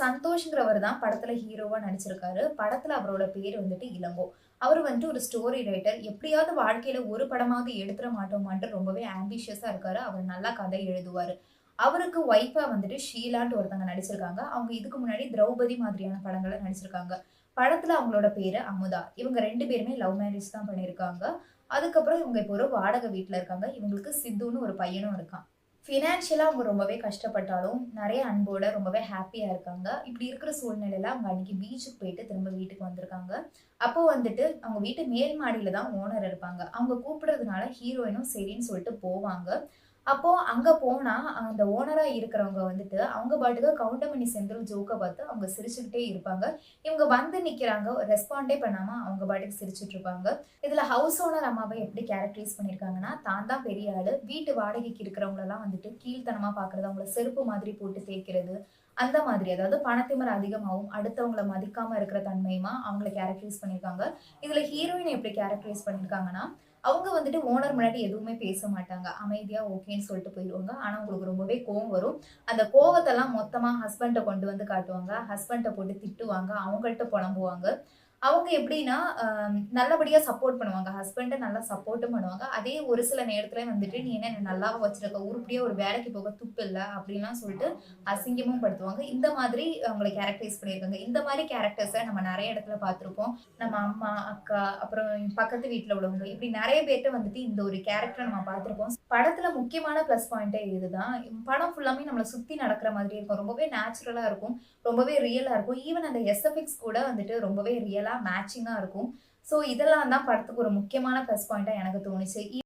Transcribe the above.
சந்தோஷ்ங்கிறவர் தான் படத்துல ஹீரோவா நடிச்சிருக்காரு. படத்துல அவரோட பேர் வந்துட்டு இளங்கோ. அவர் வந்துட்டு ஒரு ஸ்டோரி ரைட்டர் எப்படியாவது வாழ்க்கையில ஒரு படமாக எடுத்துட மாட்டோமான்ட்டு ரொம்பவே ஆம்பிஷியஸா இருக்காரு. அவர் நல்லா கதை எழுதுவாரு. அவருக்கு ஒய்ஃபா வந்துட்டு ஷீலான்ட்டு ஒருத்தங்க நடிச்சிருக்காங்க. அவங்க இதுக்கு முன்னாடி திரௌபதி மாதிரியான படங்களை நடிச்சிருக்காங்க. படத்துல அவங்களோட பேரு அமுதா. இவங்க ரெண்டு பேருமே லவ் மேரேஜ் தான் பண்ணியிருக்காங்க அதுக்கப்புறம் இவங்க இப்போ ஒரு வாடகை வீட்டில் இருக்காங்க. இவங்களுக்கு சித்துன்னு ஒரு பையனும் இருக்கான். ஃபினான்ஷியலாக அவங்க ரொம்பவே கஷ்டப்பட்டாலும் நிறைய அன்போட ரொம்பவே ஹாப்பியாக இருக்காங்க. இப்படி இருக்கிற சூழ்நிலையில் அவங்க அன்றைக்கி பீச்சுக்கு போயிட்டு திரும்ப வீட்டுக்கு வந்திருக்காங்க. அப்போ வந்துட்டு அவங்க வீட்டு மேல் மாடியில் தான் ஓனர் இருப்பாங்க. அவங்க கூப்பிடுறதுனால ஹீரோயினும் சரின்னு சொல்லிட்டு போவாங்க. அப்போ அங்க போனா அந்த ஓனரா இருக்கிறவங்க வந்துட்டு அவங்க பாட்டுக்கு கவுண்டமணி செந்தில் ஜோக்க பார்த்து அவங்க சிரிச்சுக்கிட்டே இருப்பாங்க. இவங்க வந்து நிக்கிறாங்க ரெஸ்பாண்டே பண்ணாம அவங்க பாட்டுக்கு சிரிச்சுட்டு இருப்பாங்க. இதுல ஹவுஸ் ஓனர் அம்மாவை எப்படி கேரக்டரைஸ் பண்ணிருக்காங்கன்னா தான் தான் பெரிய ஆளு. வீட்டு வாடகைக்கு இருக்கிறவங்களெல்லாம் வந்துட்டு கீழ்த்தனமா பாக்குறது அவங்கள செருப்பு மாதிரி போட்டு தேய்க்கிறது அந்த மாதிரி. அதாவது பணத்திமர் அதிகமாகவும் அடுத்தவங்கள மதிக்காம இருக்கிற தன்மையுமா அவங்கள கேரக்டரைஸ் பண்ணியிருக்காங்க இதுல ஹீரோயின் எப்படி கேரக்டரைஸ் பண்ணியிருக்காங்கன்னா அவங்க வந்துட்டு ஓனர் முன்னாடி எதுவுமே பேச மாட்டாங்க. அமைதியா ஓகேன்னு சொல்லிட்டு போயிடுவாங்க. ஆனா உங்களுக்கு ரொம்பவே கோவம் வரும். அந்த கோவத்தெல்லாம் மொத்தமா ஹஸ்பண்டை கொண்டு வந்து காட்டுவாங்க. ஹஸ்பண்டை போட்டு திட்டுவாங்க. அவங்கள்ட்ட புலம்புவாங்க. அவங்க எப்படின்னா நல்லபடியாக நல்லபடியா சப்போர்ட் பண்ணுவாங்க. ஹஸ்பண்டை நல்லா சப்போர்ட்டும் பண்ணுவாங்க. அதே ஒரு சில நேரத்துல வந்துட்டு நீ என்ன நல்லாவும் வச்சிருக்க? உருப்படியா ஒரு வேலைக்கு போக துப்பு இல்லை? அப்படின்லாம் சொல்லிட்டு அசிங்கமும் படுத்துவாங்க. இந்த மாதிரி அவங்களை கேரக்டரைஸ் பண்ணியிருக்காங்க. இந்த மாதிரி கேரக்டர்ஸை நம்ம நிறைய இடத்துல பார்த்துருப்போம். நம்ம அம்மா அக்கா அப்புறம் பக்கத்து வீட்டில் உள்ளவங்க இப்படி நிறைய பேர்கிட்ட வந்துட்டு இந்த ஒரு கேரக்டரை நம்ம பார்த்துருப்போம். படத்துல முக்கியமான ப்ளஸ் பாயிண்டே இதுதான். படம் ஃபுல்லாமே நம்மளை சுத்தி நடக்கிற மாதிரி இருக்கும். ரொம்பவே நேச்சுரலா இருக்கும். ரொம்பவே ரியலா இருக்கும். ஈவன் அந்த எஸ்எஃப்எக்ஸ் கூட வந்துட்டு ரொம்பவே ரியலா மேட்சிங்காக இருக்கும். ஸோ இதெல்லாம் தான் படத்துக்கு ஒரு முக்கியமான ப்ளஸ் பாயிண்ட்டாக எனக்கு தோணுச்சு.